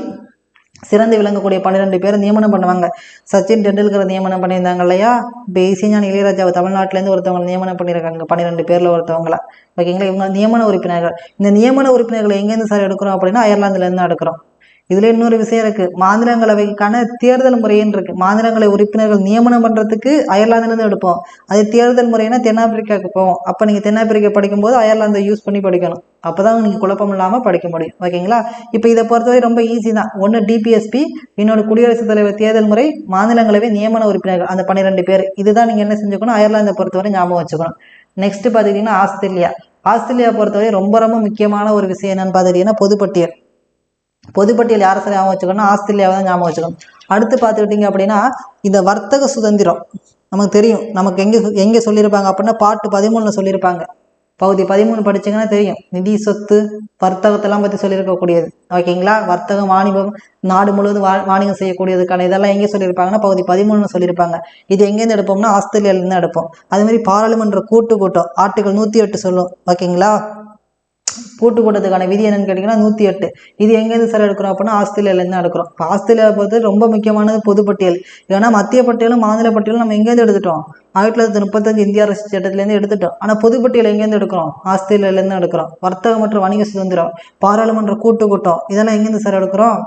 சிறந்து விளங்கக்கூடிய பன்னிரெண்டு பேரை நியமனம் பண்ணுவாங்க. சச்சின் டெண்டுல்கர் நியமனம் பண்ணியிருந்தாங்க இல்லையா? இப்போ இசைஞான இளையராஜாவை தமிழ்நாட்டிலேருந்து ஒருத்தவங்க நியமனம் பண்ணியிருக்காங்க. பன்னிரெண்டு பேரில் ஒருத்தவங்களா. ஓகேங்களா? இவங்க நியமன உறுப்பினர்கள். இந்த நியமன உறுப்பினர்களை எங்கேருந்து சார் எடுக்கிறோம் அப்படின்னா அயர்லாந்துலேருந்து தான் எடுக்கிறோம். இதுல இன்னொரு விஷயம் இருக்கு. மாநிலங்களவைக்கான தேர்தல் முறைன்னு இருக்கு. மாநிலங்களை உறுப்பினர்கள் நியமனம் பண்றதுக்கு அயர்லாந்துல இருந்து எடுப்போம். அது தேர்தல் முறைனா தென்னாப்பிரிக்காவுக்கு போவோம். அப்ப நீங்க தென்னாப்பிரிக்கா படிக்கும்போது அயர்லாந்தை யூஸ் பண்ணி படிக்கணும். அப்பதான் நீங்க குழப்பம் இல்லாம படிக்க முடியும். ஓகேங்களா? இப்போ இதை பொறுத்தவரை ரொம்ப ஈஸி தான். ஒன்று டிபிஎஸ்பி இன்னொன்று குடியரசுத் தலைவர் தேர்தல் முறை மாநிலங்களவை நியமன உறுப்பினர்கள் அந்த பன்னிரெண்டு பேர். இதுதான் நீங்க என்ன செஞ்சுக்கணும்? அயர்லாந்தை பொறுத்தவரை ஞாபகம் வச்சுக்கணும். நெக்ஸ்ட் பார்த்துக்கிட்டிங்கன்னா ஆஸ்திரேலியா. ஆஸ்திரேலியா பொறுத்தவரை ரொம்ப ரொம்ப முக்கியமான ஒரு விஷயம் என்னன்னு பார்த்துக்கிட்டிங்கன்னா பொதுப்பட்டியல். பொதுப்பட்டியல் யாரை சார் ஞாபகம் வச்சுக்கணும் ஆஸ்திரேலியாவை தான் ஞாபகம் வச்சுக்கணும். அடுத்து பார்த்துக்கிட்டிங்க அப்படின்னா இந்த வர்த்தக சுதந்திரம். நமக்கு தெரியும். நமக்கு எங்கே எங்கே சொல்லியிருப்பாங்க அப்படின்னா பாட்டு பதிமூணில் சொல்லியிருப்பாங்க. பகுதி பதிமூணு படிச்சீங்கன்னா தெரியும். நிதி சொத்து வர்த்தகத்தெல்லாம் பற்றி சொல்லியிருக்கக்கூடியது. ஓகேங்களா? வர்த்தகம் வாணிபம் நாடு முழுவதும் வா வாணிகம் செய்யக்கூடியதுக்கான இதெல்லாம் எங்கே சொல்லியிருப்பாங்கன்னா பகுதி பதிமூணுன்னு சொல்லியிருப்பாங்க. இது எங்கேருந்து எடுப்போம்னா ஆஸ்திரேலியாவிலேருந்து எடுப்போம். அதுமாதிரி பாராளுமன்ற கூட்டு கூட்டம் ஆர்டிகல் நூற்றி எட்டு சொல்லும். ஓகேங்களா? கூட்டு கூட்டத்துக்கான விதி என்னன்னு கேட்டிங்கன்னா நூற்றி எட்டு. இது எங்கேருந்து சார் எடுக்கிறோம் அப்படின்னா ஆஸ்திரேலியாலேருந்து எடுக்கிறோம். இப்போ ஆஸ்திரேலியா பொறுத்து ரொம்ப முக்கியமானது பொதுப்பட்டியல். ஏன்னா மத்திய பட்டியலும் மாநில பட்டியலும் நம்ம எங்கேருந்து எடுத்துட்டோம்? ஆயிரத்தி தொள்ளாயிரத்தி முப்பத்தஞ்சு இந்திய அரசு சட்டத்திலேருந்து எடுத்துட்டோம். ஆனால் பொதுப்பட்டியல் எங்கேருந்து எடுக்கிறோம்? ஆஸ்திரேலியாலேருந்து எடுக்கிறோம். வர்த்தக மற்றும் வணிக சுதந்திரம் பாராளுமன்ற கூட்டு கூட்டம் இதெல்லாம் எங்கேருந்து சார் எடுக்கிறோம்?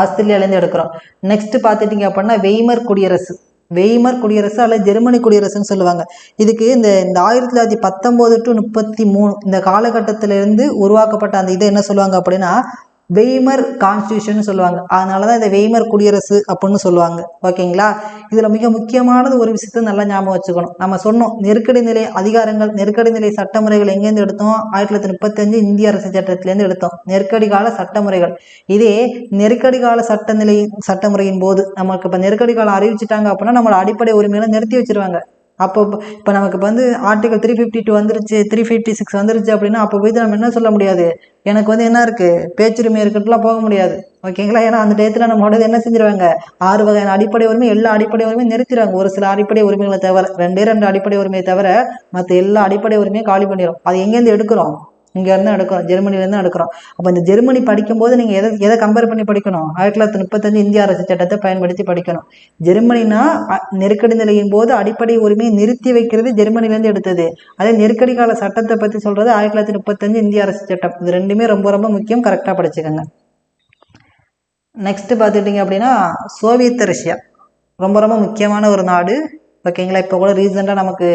ஆஸ்திரேலியாலேருந்து எடுக்கிறோம். நெக்ஸ்ட் பார்த்துட்டீங்க அப்படின்னா வெய்மர் குடியரசு. வெய்மர் குடியரசு அல்லது ஜெர்மனி குடியரசுன்னு சொல்லுவாங்க. இதுக்கு இந்த இந்த ஆயிரத்தி தொள்ளாயிரத்தி பத்தொம்போது டு முப்பத்தி மூணு இந்த காலகட்டத்திலிருந்து உருவாக்கப்பட்ட அந்த இதை என்ன சொல்லுவாங்க அப்படின்னா வெய்மர் கான்ஸ்டியூஷன் சொல்லுவாங்க. அதனால தான் இந்த வெய்மர் குடியரசு அப்படின்னு சொல்லுவாங்க. ஓகேங்களா? இதில் மிக முக்கியமானது ஒரு விஷயத்த நல்லா ஞாபகம் வச்சுக்கணும். நம்ம சொன்னோம் நெருக்கடி நிலை அதிகாரங்கள் நெருக்கடி நிலை சட்டமுறைகள் எங்கேருந்து எடுத்தோம்? ஆயிரத்தி தொள்ளாயிரத்தி முப்பத்தஞ்சு இந்திய அரசு சட்டத்திலேருந்து எடுத்தோம். நெருக்கடி கால சட்டமுறைகள். இதே நெருக்கடி கால சட்டநிலை சட்டமுறையின் போது நமக்கு இப்போ நெருக்கடி காலம் அறிவிச்சிட்டாங்க அப்படின்னா நம்மளோட அடிப்படை உரிமைகளை நிறுத்தி வச்சிருவாங்க. அப்போ இப்போ நமக்கு இப்போ வந்து ஆர்டிகல் த்ரீ ஃபிஃப்டி டூ வந்துருச்சு த்ரீ ஃபிஃப்டி சிக்ஸ் வந்துருச்சு அப்படின்னா அப்போ போய் நம்ம என்ன சொல்ல முடியாது? எனக்கு வந்து என்ன இருக்குது பேச்சுரிமை இருக்கட்டுலாம் போக முடியாது. ஓகேங்களா ஏன்னா அந்த டயத்தில் உடனே என்ன செஞ்சிருவாங்க? ஆறு வகையான அடிப்படை உரிமை எல்லா அடிப்படை உரிமையும் நிறுத்திடுவாங்க ஒரு சில அடிப்படை உரிமைகளை தவிர ரெண்டே ரெண்டு அடிப்படை உரிமையை தவிர மற்ற எல்லா அடிப்படை உரிமையும் காலி பண்ணிடும் அது எங்கேருந்து எடுக்கிறோம்? இங்கேருந்து எடுக்கிறோம் ஜெர்மனிலேருந்து எடுக்கிறோம். அப்போ இந்த ஜெர்மனி படிக்கும்போது நீங்கள் எதை எதை கம்பேர் பண்ணி படிக்கணும்? ஆயிரத்தி தொள்ளாயிரத்தி முப்பத்தஞ்சு இந்திய அரசு சட்டத்தை பயன்படுத்தி படிக்கணும். ஜெர்மனினா நெருக்கடி நிலையின் போது அடிப்படை உரிமையை நிறுத்தி வைக்கிறது ஜெர்மனிலேருந்து எடுத்தது. அதே நெருக்கடி கால சட்டத்தை பற்றி சொல்கிறது ஆயிரத்தி தொள்ளாயிரத்தி முப்பத்தஞ்சு இந்திய அரசு சட்டம். இது ரெண்டுமே ரொம்ப ரொம்ப முக்கியம். கரெக்டாக படிச்சுக்கோங்க. நெக்ஸ்ட்டு பார்த்துட்டிங்க அப்படின்னா சோவியத் ரஷ்யா. ரொம்ப ரொம்ப முக்கியமான ஒரு நாடு. ஓகேங்களா? இப்போ கூட ரீசெண்டாக நமக்கு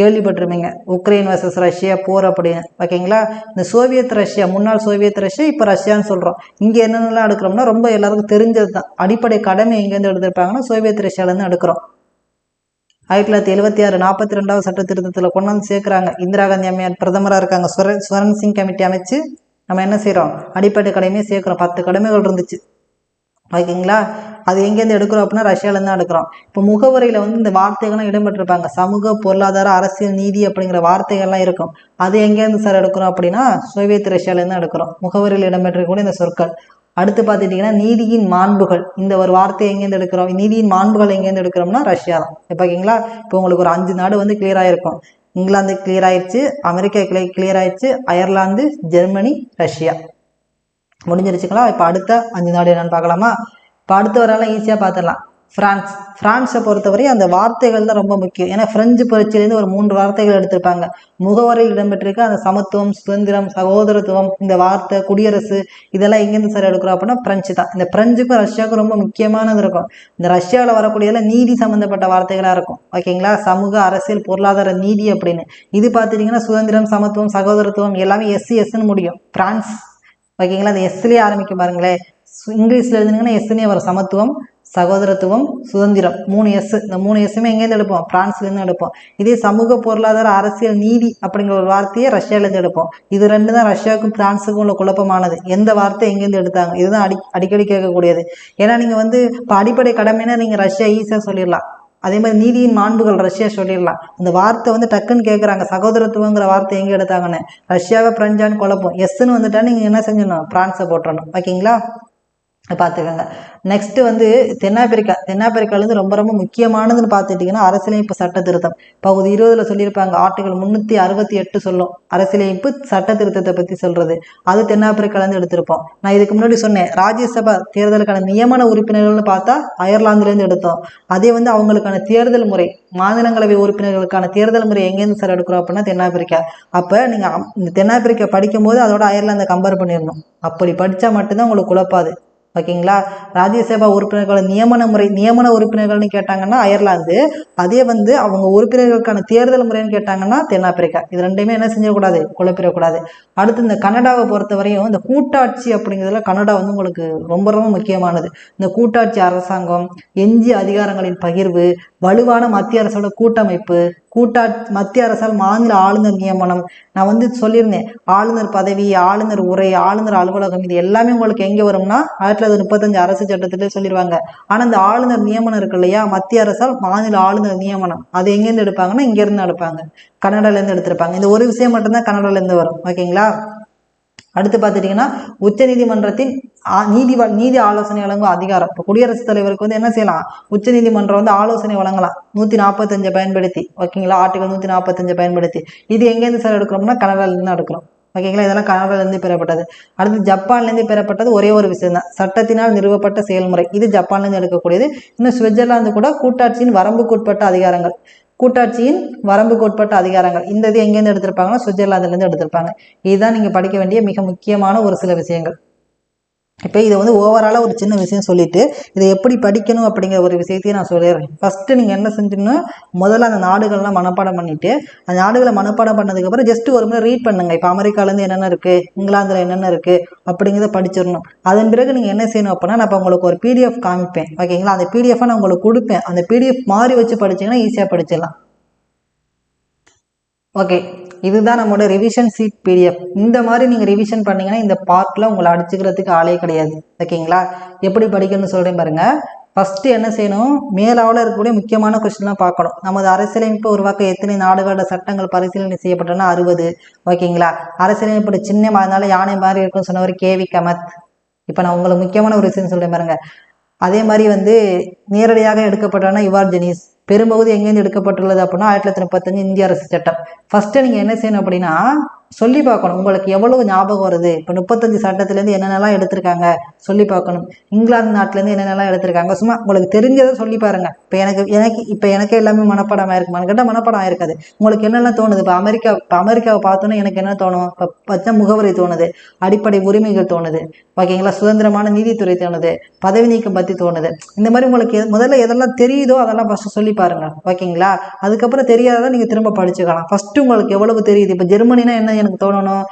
கேள்விப்பட்டிருப்பீங்க. உக்ரைன் வர்சஸ் ரஷ்யா போர் அப்படின்னு. ஓகேங்களா? இந்த சோவியத் ரஷ்யா முன்னாள் சோவியத் ரஷ்யா இப்போ ரஷ்யான்னு சொல்கிறோம் இங்கே என்னென்னலாம் எடுக்கிறோம்னா ரொம்ப எல்லாருக்கும் தெரிஞ்சது தான். அடிப்படை கடமை எங்கேருந்து எடுத்திருப்பாங்கன்னா சோவியத் ரஷ்யாவிலேருந்து எடுக்கிறோம். ஆயிரத்தி தொள்ளாயிரத்தி எழுபத்தி ஆறு நாற்பத்தி ரெண்டாவது சட்ட திருத்தத்தில் கொண்டு வந்து சேர்க்குறாங்க. இந்திரா காந்தி அம்மையார் பிரதமராக இருக்காங்க. ஸ்வர சுரன் சிங் கமிட்டி அமைச்சு நம்ம என்ன செய்கிறோம் அடிப்படை கடமையை சேர்க்குறோம். பத்து கடமைகள் இருந்துச்சு. ஓகேங்களா? அது எங்கேருந்து எடுக்கிறோம் அப்படின்னா ரஷ்யாவிலேருந்து தான் எடுக்கிறோம். இப்போ முகவரியில் வந்து இந்த வார்த்தைகள்லாம் இடம்பெற்றிருப்பாங்க. சமூக பொருளாதார அரசியல் நீதி அப்படிங்கிற வார்த்தைகள்லாம் இருக்கும். அது எங்கேருந்து சார் எடுக்கிறோம் அப்படின்னா சோவியத் ரஷ்யாவிலேருந்து தான் எடுக்கிறோம். முகவரியில் இடம்பெற்றிருக்கக்கூடிய இந்த சொற்கள். அடுத்து பார்த்துட்டிங்கன்னா நீதியின் மாண்புகள். இந்த ஒரு வார்த்தையை எங்கேருந்து எடுக்கிறோம்? நீதியின் மாண்புகள் எங்கேருந்து எடுக்கிறோம்னா ரஷ்யா தான். இப்போ ஓகேங்களா இப்போ உங்களுக்கு ஒரு அஞ்சு நாடு வந்து கிளியர் ஆகிருக்கும் இங்கிலாந்து கிளியர் ஆயிடுச்சு அமெரிக்கா கிளியர் ஆயிடுச்சு அயர்லாந்து ஜெர்மனி ரஷ்யா. முடிஞ்சிருச்சுங்களா? இப்போ அடுத்த அஞ்சு நாடு என்னன்னு பார்க்கலாமா? இப்போ அடுத்து ஈஸியாக பார்த்துடலாம் ஃப்ரான்ஸ் ஃப்ரான்ஸை பொறுத்தவரை அந்த வார்த்தைகள் தான் ரொம்ப முக்கியம். ஏன்னா ஃப்ரெஞ்சு புரட்சியிலேருந்து ஒரு மூன்று வார்த்தைகள் எடுத்திருப்பாங்க. முகவரியில் இடம்பெற்றிருக்க அந்த சமத்துவம் சுதந்திரம் சகோதரத்துவம் இந்த வார்த்தை குடியரசு இதெல்லாம் எங்கேருந்து சார் எடுக்கிறோம் அப்படின்னா ஃப்ரெஞ்சு தான். இந்த ஃப்ரெஞ்சுக்கும் ரஷ்யாவுக்கும் ரொம்ப முக்கியமானது இருக்கும். இந்த ரஷ்யாவில் வரக்கூடியதெல்லாம் நீதி சம்மந்தப்பட்ட வார்த்தைகளாக இருக்கும். ஓகேங்களா சமூக அரசியல் பொருளாதார நீதி அப்படின்னு. இது பார்த்துட்டிங்கன்னா சுதந்திரம் சமத்துவம் சகோதரத்துவம் எல்லாமே எஸ்சி எஸ்ன்னு முடியும். பிரான்ஸ் ஓகேங்களா அந்த எஸ்லேயே ஆரம்பிக்கும் பாருங்களேன். இங்கிலீஷில் எழுதுனீங்கன்னா எஸ்னே வரும். சமத்துவம் சகோதரத்துவம் சுதந்திரம். மூணு எஸ் இந்த மூணு எஸ்ஸுமே எங்கேருந்து எடுப்போம்? பிரான்ஸ்லேருந்து எடுப்போம். இதே சமூக பொருளாதார அரசியல் நீதி அப்படிங்கிற ஒரு வார்த்தையை ரஷ்யாவிலேருந்து எடுப்போம். இது ரெண்டு தான் ரஷ்யாவுக்கும் பிரான்ஸுக்கும் உள்ள குழப்பமானது. எந்த வார்த்தை எங்கேருந்து எடுத்தாங்க? இதுதான் அடி அடிக்கடி கேட்கக்கூடியது. ஏன்னா நீங்கள் வந்து இப்போ அடிப்படை கடமைன்னா நீங்கள் ரஷ்யா ஈஸியாக சொல்லிடலாம். அதே மாதிரி நீதியின் மாண்புகள் ரஷ்யா சொல்லிடலாம். இந்த வார்த்தை வந்து டக்குன்னு கேட்குறாங்க சகோதரத்துவங்கிற வார்த்தை எங்கே எடுத்தாங்கன்னு. ரஷ்யாவை பிரெஞ்சான்னு குழப்பம். எஸ்ன்னு வந்துட்டா நீங்கள் என்ன செஞ்சிடணும்? பிரான்ஸை போட்டுறணும். ஓகேங்களா? பார்த்துக்கோங்க. நெக்ஸ்ட் வந்து தென்னாப்பிரிக்கா. தென்னாப்பிரிக்காலேருந்து ரொம்ப ரொம்ப முக்கியமானதுன்னு பார்த்துட்டிங்கன்னா அரசியலமைப்பு சட்ட திருத்தம் பகுதி இருபதுல சொல்லியிருப்பாங்க ஆர்டிகல் முந்நூற்றி அறுபத்தி எட்டு சொல்லும். அரசியலமைப்பு சட்ட திருத்தத்தை பற்றி சொல்கிறது அது தென்னாப்பிரிக்காலேருந்து எடுத்திருப்போம். நான் இதுக்கு முன்னாடி சொன்னேன் ராஜ்யசபா தேர்தலுக்கான நியமன உறுப்பினர்கள்னு பார்த்தா அயர்லாந்துலேருந்து எடுத்தோம். அதே வந்து அவங்களுக்கான தேர்தல் முறை மாநிலங்களவை உறுப்பினர்களுக்கான தேர்தல் முறை எங்கேருந்து சார் எடுக்கிறோம் அப்படின்னா தென்னாப்பிரிக்கா. அப்போ நீங்கள் இந்த தென்னாப்பிரிக்கா படிக்கும்போது அதோட அயர்லாந்தை கம்பேர் பண்ணிடணும். அப்படி படித்தா மட்டும்தான் உங்களுக்கு குழப்பாது. ஓகேங்களா ராஜ்யசபா உறுப்பினர்கள் நியமன முறை நியமன உறுப்பினர்கள்னு கேட்டாங்கன்னா அயர்லாந்து அதே வந்து அவங்க உறுப்பினர்களுக்கான தேர்தல் முறைன்னு கேட்டாங்கன்னா தென்னாப்பிரிக்கா இது ரெண்டையுமே என்ன செஞ்சிடக்கூடாது? குழப்பிடக்கூடாது. அடுத்து இந்த கனடாவை பொறுத்தவரையும் இந்த கூட்டாட்சி அப்படிங்கிறதுல கனடா வந்து உங்களுக்கு ரொம்ப ரொம்ப முக்கியமானது. இந்த கூட்டாட்சி அரசாங்கம் எஞ்சிய அதிகாரங்களின் பகிர்வு வலுவான மத்திய அரசோட கூட்டமைப்பு கூட்டா மத்திய அரசால் மாநில ஆளுநர் நியமனம். நான் வந்து சொல்லியிருந்தேன் ஆளுநர் பதவி ஆளுநர் உரை ஆளுநர் அலுவலகம் இது எல்லாமே உங்களுக்கு எங்கே வரும்னா ஆயிரத்தி தொள்ளாயிரத்தி முப்பத்தஞ்சு அரசு சட்டத்திலே சொல்லிடுவாங்க ஆனால் இந்த ஆளுநர் நியமனம் இருக்கு இல்லையா மத்திய அரசால் மாநில ஆளுநர் நியமனம். அது எங்கேருந்து எடுப்பாங்கன்னா இங்கேருந்து எடுப்பாங்க. கன்னடாலேருந்து எடுத்திருப்பாங்க. இந்த ஒரு விஷயம் மட்டும்தான் கன்னடாலேருந்து வரும். ஓகேங்களா? அடுத்து பார்த்துட்டிங்கன்னா உச்சநீதிமன்றத்தின் ஆ- நீதி நீதி ஆலோசனை வழங்கும் அதிகாரம். இப்போ குடியரசுத் தலைவருக்கு வந்து என்ன செய்யலாம்? உச்சநீதிமன்றம் வந்து ஆலோசனை வழங்கலாம். நூற்றி நாற்பத்தஞ்சை பயன்படுத்தி ஓகேங்களா? ஆர்டிகல் நூற்றி நாற்பத்தஞ்சை பயன்படுத்தி. இது எங்கேருந்து சார் எடுக்கிறோம்னா கனடாலேருந்து எடுக்கிறோம். ஓகேங்களா? இதெல்லாம் கனடாலேருந்து பெறப்பட்டது. அடுத்து ஜப்பான்லேருந்து பெறப்பட்டது ஒரே ஒரு விஷயம் தான் சட்டத்தினால் நிறுவப்பட்ட செயல்முறை. இது ஜப்பான்லேருந்து எடுக்கக்கூடியது. இன்னும் சுவிட்சர்லாந்து கூட கூட்டாட்சியின் வரம்புக்குட்பட்ட அதிகாரங்கள். கூட்டாட்சியின் வரம்புக்குட்பட்ட அதிகாரங்கள். இந்த இது எங்கேருந்து எடுத்திருப்பாங்கன்னா சுவிட்சர்லாந்துலேருந்து எடுத்திருப்பாங்க. இதுதான் நீங்கள் படிக்க வேண்டிய மிக முக்கியமான ஒரு சில விஷயங்கள். இப்போ இதை வந்து ஓவராலாக ஒரு சின்ன விஷயம் சொல்லிட்டு இதை எப்படி படிக்கணும் அப்படிங்கிற ஒரு விஷயத்தையும் நான் சொல்லிடுறேன். ஃபஸ்ட்டு நீங்கள் என்ன செஞ்சுக்கணும் முதல்ல அந்த நாடுகள்லாம் மனப்பாடம் பண்ணிவிட்டு அந்த நாடுகளை மனப்பாடம் பண்ணதுக்கப்புறம் ஜஸ்ட்டு ஒரு முறை ரீட் பண்ணுங்க. இப்போ அமெரிக்காலேருந்து என்னென்ன இருக்குது இங்கிலாந்தில் என்னென்ன இருக்குது அப்படிங்கிறத படிச்சிடணும். அதன் பிறகு நீங்கள் என்ன செய்யணும் அப்படின்னா நான் இப்போ உங்களுக்கு ஒரு பிடிஎஃப் காமிப்பேன். ஓகேங்களா அந்த பிடிஎஃபை நான் உங்களுக்கு கொடுப்பேன். அந்த பிடிஎஃப் மாறி வச்சு படிச்சிங்கன்னா ஈஸியாக படிச்சிடலாம். ஓகே இதுதான் நம்மளோட ரிவிஷன் சீட் பிடிஎஃப் இந்த மாதிரி நீங்கள் ரிவிஷன் பண்ணீங்கன்னா இந்த பார்ட்டில் உங்களை அடிச்சுக்கிறதுக்கு ஆளே கிடையாது. ஓகேங்களா எப்படி படிக்கணும்னு சொல்கிறேன் பாருங்கள் ஃபஸ்ட்டு என்ன செய்யணும்? மேலாவில் இருக்கக்கூடிய முக்கியமான கொஸ்டின்லாம் பார்க்கணும். நமது அரசியலமைப்பு உருவாக்க எத்தனை நாடுகளோட சட்டங்கள் பரிசீலனை செய்யப்பட்டனா? அறுபது. ஓகேங்களா அரசியலமைப்போட சின்னம் அதனால யானை மாதிரி இருக்குன்னு சொன்னவர் கேவி கமத். இப்போ நான் உங்களுக்கு முக்கியமான ஒரு விஷயம் சொல்கிறேன் பாருங்க. அதே மாதிரி வந்து நேரடியாக எடுக்கப்பட்டன இவார் ஜெனிஸ். பெரும்பகுதி எங்கேருந்து எடுக்கப்பட்டுள்ளது அப்படின்னா ஆயிரத்தி தொள்ளாயிரத்தி முப்பத்தஞ்சு இந்திய அரசு சட்டம். ஃபஸ்ட்டு நீங்கள் என்ன செய்யணும் அப்படின்னா சொல்லி பார்க்கணும். உங்களுக்கு எவ்வளவு ஞாபகம் வருது? இப்போ முப்பத்தஞ்சு சட்டத்துலேருந்து என்னென்னலாம் எடுத்திருக்காங்க? சொல்லி பார்க்கணும். இங்கிலாந்து நாட்டிலேருந்து என்னென்னலாம் எடுத்திருக்காங்க? சும்மா உங்களுக்கு தெரிஞ்சதை சொல்லி பாருங்க. இப்போ எனக்கு எனக்கு இப்போ எனக்கு எல்லாமே மனப்படம் ஆயிருக்குமான்னு கேட்டால் மனப்படம் ஆயிருக்காது. உங்களுக்கு என்னெல்லாம் தோணுது? இப்போ அமெரிக்கா இப்போ அமெரிக்காவை பார்த்தோன்னே எனக்கு என்ன தோணும்? இப்போ பச்சை முகவரி தோணுது. அடிப்படை உரிமைகள் தோணுது. ஓகேங்களா? சுதந்திரமான நீதித்துறை தோணுது. பதவி நீக்கம் பற்றி தோணுது. இந்த மாதிரி உங்களுக்கு முதல்ல எதெல்லாம் தெரியுதோ அதெல்லாம் ஃபஸ்ட்டு சொல்லி பாருங்க. ஓகேங்களா? அதுக்கப்புறம் தெரியாததை நீங்கள் திரும்ப படிச்சுக்கலாம். ஃபஸ்ட்டு உங்களுக்கு எவ்வளவு தெரியுது? இப்போ ஜெர்மனினா என்ன எனக்கு தோணணும்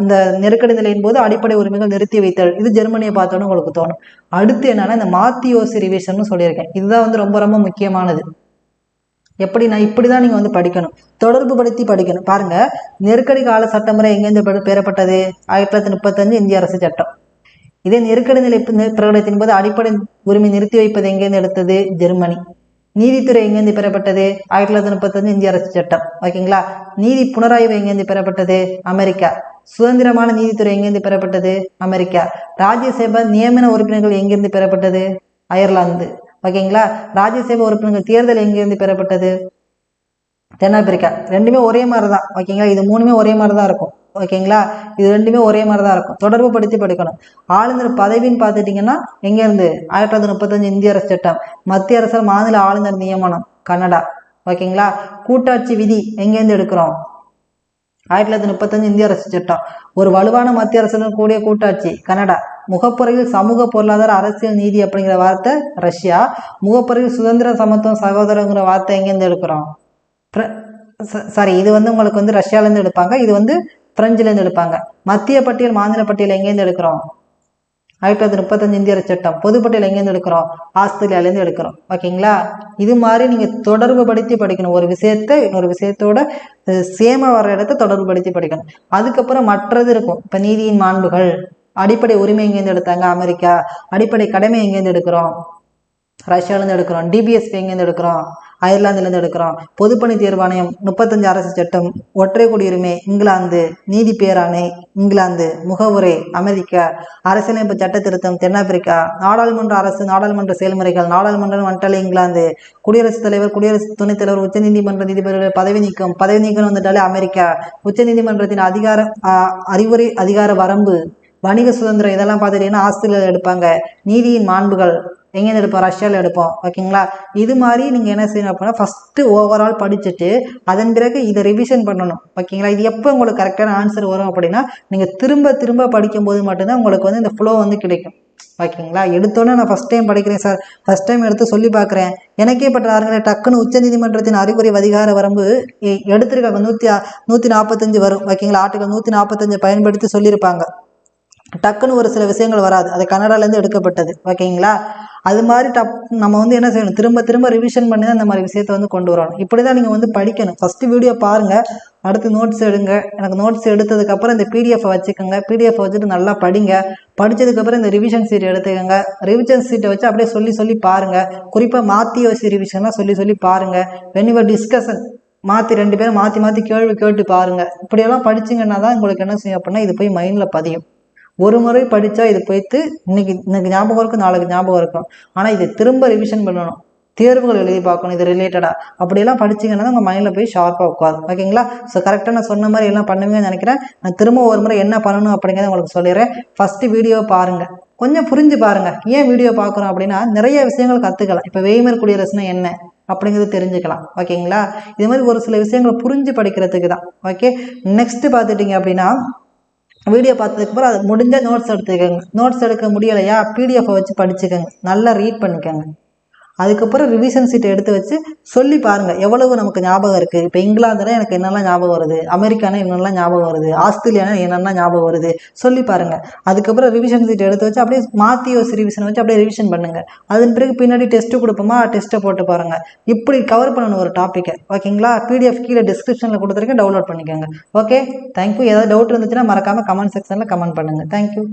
அந்த நெருக்கடி நிலையின் போது அடிப்படை உரிமைகள் நிறுத்தி வைத்தல் இது ஜெர்மனியை பார்த்தோன்னு உங்களுக்கு தோணும். அடுத்து என்னன்னா இந்த மாத்தியோசி ரிவிஷன் சொல்லியிருக்கேன். இதுதான் வந்து ரொம்ப ரொம்ப முக்கியமானது. எப்படி நான் இப்படி தான் நீங்கள் வந்து படிக்கணும். தொடர்பு படுத்தி படிக்கணும். பாருங்க நெருக்கடி கால சட்டமுறை எங்கேருந்து பெறப்பட்டது? ஆயிரத்தி தொள்ளாயிரத்தி முப்பத்தஞ்சு இந்திய அரசு சட்டம். இதே நெருக்கடி நிலை பிரகடனத்தின் போது அடிப்படை உரிமை நிறுத்தி வைப்பது எங்கேருந்து எடுத்தது? ஜெர்மனி. நீதித்துறை எங்கேருந்து பெறப்பட்டது? ஆயிரத்தி தொள்ளாயிரத்தி முப்பத்தஞ்சு இந்திய அரசு சட்டம். ஓகேங்களா? நீதி புனராய்வு எங்கேருந்து பெறப்பட்டது? அமெரிக்கா. சுதந்திரமான நீதித்துறை எங்கேருந்து பெறப்பட்டது? அமெரிக்கா. ராஜ்யசபா நியமன உறுப்பினர்கள் எங்கேருந்து பெறப்பட்டது? அயர்லாந்து. ஓகேங்களா? ராஜ்யசபா உறுப்பினர்கள் தேர்தல் எங்கேருந்து பெறப்பட்டது? தென்னாப்பிரிக்கா. ரெண்டுமே ஒரே மாதிரி தான் ஓகேங்களா? இது மூணுமே ஒரே மாதிரி தான் இருக்கும். ஓகேங்களா? இது ரெண்டுமே ஒரே மாதிரி தான் இருக்கும். தொடர்பு படுத்தி படிக்கணும். ஆளுநர் பதவின்னு பார்த்துட்டிங்கன்னா எங்கேருந்து ஆயிரத்தி தொள்ளாயிரத்தி முப்பத்தஞ்சு இந்திய அரசு சட்டம். மத்திய அரசால் மாநில ஆளுநர் நியமனம் கன்னடா. ஓகேங்களா? கூட்டாட்சி விதி எங்கேருந்து எடுக்கிறோம்? ஆயிரத்தி தொள்ளாயிரத்தி முப்பத்தஞ்சு இந்திய அரசு சட்டம். ஒரு வலுவான மத்திய அரசுடன் கூடிய கூட்டாட்சி கனடா முகப்புறையில் சமூக பொருளாதார அரசியல் நீதி அப்படிங்கிற வார்த்தை ரஷ்யா. முகப்புறையில் சுதந்திர சமத்துவம் சகோதரங்கிற வார்த்தை எங்கேருந்து எடுக்கிறோம்? சாரி இது வந்து உங்களுக்கு வந்து ரஷ்யாலேருந்து எடுப்பாங்க. இது வந்து பிரெஞ்சிலேருந்து எடுப்பாங்க. மத்திய பட்டியல் மாநில பட்டியல் எங்கேருந்து எடுக்கிறோம்? ஆயிரத்தி தொள்ளாயிரத்தி முப்பத்தஞ்சு இந்திய சட்டம். பொதுப்பட்டியல் எங்கேருந்து எடுக்கிறோம்? ஆஸ்திரேலியாலேருந்து எடுக்கிறோம். ஓகேங்களா? இது மாதிரி நீங்கள் தொடர்பு படுத்தி படிக்கணும். ஒரு விஷயத்தை இன்னொரு விஷயத்தோட சேம வர இடத்த தொடர்பு படுத்தி படிக்கணும். அதுக்கப்புறம் மற்றது இருக்கும். இப்போ நீதியின் மாண்புகள். அடிப்படை உரிமை எங்கேருந்து எடுத்தாங்க? அமெரிக்கா. அடிப்படை கடமை எங்கேருந்து எடுக்கிறோம்? ரஷ்யாவிலேருந்து எடுக்கிறோம். டிபிஎஸ்பி எங்கேருந்து எடுக்கிறோம்? அயர்லாந்திலிருந்து எடுக்கிறோம். பொதுப்பணி தேர்வாணையம் முப்பத்தஞ்சு அரசு சட்டம் ஒற்றை குடியுரிமை இங்கிலாந்து நீதி பேராணை இங்கிலாந்து முகவுரை அமெரிக்கா அரசியலமைப்பு சட்ட திருத்தம் தென்னாப்பிரிக்கா நாடாளுமன்ற அரசு நாடாளுமன்ற செயல்முறைகள் நாடாளுமன்றம் வந்துட்டாலே இங்கிலாந்து. குடியரசுத் தலைவர் குடியரசு துணைத் தலைவர் உச்சநீதிமன்ற நீதிபதிகள் பதவி நீக்கம். பதவி நீக்கம் வந்துட்டாலே அமெரிக்கா. உச்சநீதிமன்றத்தின் அதிகார அறிவுரை அதிகார வரம்பு வணிக சுதந்திரம் இதெல்லாம் பார்த்துட்டீங்கன்னா ஆஸ்திரேலியாவில் எடுப்பாங்க. நீதியின் மாண்புகள் எங்கேருந்து எடுப்போம்? ரஷ்யாவில் எடுப்போம். ஓகேங்களா? இது மாதிரி நீங்கள் என்ன செய்யணும் அப்படின்னா ஃபஸ்ட்டு ஓவரால் படிச்சுட்டு அதன் பிறகு இதை ரிவிஷன் பண்ணணும். ஓகேங்களா? இது எப்போ உங்களுக்கு கரெக்டான ஆன்சர் வரும் அப்படின்னா நீங்கள் திரும்ப திரும்ப படிக்கும்போது மட்டும்தான் உங்களுக்கு வந்து இந்த ஃப்ளோ வந்து கிடைக்கும். ஓகேங்களா? எடுத்தோன்னே நான் ஃபஸ்ட் டைம் படிக்கிறேன் சார் ஃபஸ்ட் டைம் எடுத்து சொல்லி பார்க்குறேன். எனக்கே பட்டாருங்களே டக்குன்னு உச்சநீதிமன்றத்தின் அறிகுறி அதிகார வரம்பு எடுத்திருக்காங்க. நூற்றி நூற்றி நாற்பத்தஞ்சு வரும். ஓகேங்களா? ஆட்டுகள் நூற்றி நாற்பத்தஞ்சு பயன்படுத்தி சொல்லியிருப்பாங்க. டக்குன்னு ஒரு சில விஷயங்கள் வராது. அது கன்னடாலேருந்து எடுக்கப்பட்டது. ஓகேங்களா? அது மாதிரி டப் நம்ம வந்து என்ன செய்யணும்? திரும்ப திரும்ப ரிவிஷன் பண்ணி தான் இந்த மாதிரி விஷயத்தை வந்து கொண்டு வரணும். இப்படி தான் நீங்கள் வந்து படிக்கணும். ஃபஸ்ட்டு வீடியோ பாருங்கள் அடுத்து நோட்ஸ் எடுங்க. எனக்கு நோட்ஸ் எடுத்ததுக்கப்புறம் இந்த பிடிஎஃப்பை வச்சுக்கோங்க. பிடிஎஃப் வச்சுட்டு நல்லா படிங்க. படித்ததுக்கப்புறம் இந்த ரிவிஷன் சீட் எடுத்துக்கோங்க. ரிவிஷன் சீட்டை வச்சு அப்படியே சொல்லி சொல்லி பாருங்கள் குறிப்பாக மாற்றி வச்சு ரிவிஷன்லாம் சொல்லி சொல்லி பாருங்கள் வென் யுவர் டிஸ்கஷன் மாற்றி ரெண்டு பேரும் மாற்றி மாற்றி கேள்வி கேட்டு பாருங்கள் இப்படியெல்லாம் படிச்சிங்கன்னா தான் உங்களுக்கு என்ன செய்யும் அப்படின்னா இது போய் மைண்டில் பதியும். ஒரு முறை படித்தா இது போய்த்து இன்னைக்கு இன்னைக்கு ஞாபகம் இருக்கும் நாளைக்கு ஞாபகம் இருக்கும் ஆனால் இதை திரும்ப ரிவிஷன் பண்ணணும். தேர்வுகள் எழுதி பார்க்கணும் இது ரிலேட்டடாக அப்படியெல்லாம் படிச்சிங்கன்னா உங்கள் மைண்டில் போய் ஷார்ப்பாக உட்காரும். ஓகேங்களா? ஸோ கரெக்டாக நான் சொன்ன மாதிரி எல்லாம் பண்ணுவீங்கன்னு நினைக்கிறேன். நான் திரும்ப ஒரு முறை என்ன பண்ணணும் அப்படிங்கிறத உங்களுக்கு சொல்லிடுறேன். ஃபஸ்ட்டு வீடியோ பாருங்கள் கொஞ்சம் புரிஞ்சு பாருங்கள் ஏன் வீடியோ பார்க்குறோம் அப்படின்னா நிறைய விஷயங்கள் கற்றுக்கலாம் இப்போ வெய்மர் குடியரசுனா என்ன அப்படிங்கிறது தெரிஞ்சுக்கலாம். ஓகேங்களா? இது மாதிரி ஒரு சில விஷயங்களை புரிஞ்சு படிக்கிறதுக்கு தான். ஓகே? நெக்ஸ்ட்டு பார்த்துட்டிங்க அப்படின்னா வீடியோ பார்த்ததுக்கப்புறம் அது முடிஞ்ச நோட்ஸ் எடுத்துக்கோங்க. நோட்ஸ் எடுக்க முடியலையா? பிடிஎஃப் வச்சு படிச்சுக்கோங்க. நல்லா ரீட் பண்ணிக்கோங்க. அதுக்கப்புறம் ரிவிஷன் சீட்டை எடுத்து வச்சு சொல்லி பாருங்கள் எவ்வளவு நமக்கு ஞாபகம் இருக்குது இப்போ இங்கிலாந்துனா எனக்கு என்னெல்லாம் ஞாபகம் வருது? அமெரிக்கானா என்னெல்லாம் ஞாபகம் வருது? ஆஸ்திரேலியானா என்னெல்லாம் ஞாபகம் வருது? சொல்லி பாருங்கள் அதுக்கப்புறம் ரிவிஷன் சீட் எடுத்து வச்சு அப்படியே மாற்றி ஒரு ரிவிஷன் வச்சு அப்படியே ரிவிஷன் பண்ணுங்கள் அதன் பிறகு பின்னாடி டெஸ்ட்டு கொடுப்போமா? டெஸ்ட்டை போட்டு பாருங்கள் இப்படி கவர் பண்ணணும் ஒரு டாப்பிக்கை ஓகேங்களா பிடிஎஃப் கீழே டிஸ்கிரிப்ஷனில் கொடுத்துருக்கேன். டவுன்லோட் பண்ணிக்கோங்க. ஓகே தேங்க்யூ ஏதாவது டவுட் இருந்துச்சுன்னா மறக்காமல் கமெண்ட் செக்ஷனில் கமெண்ட் பண்ணுங்கள் தேங்க்யூ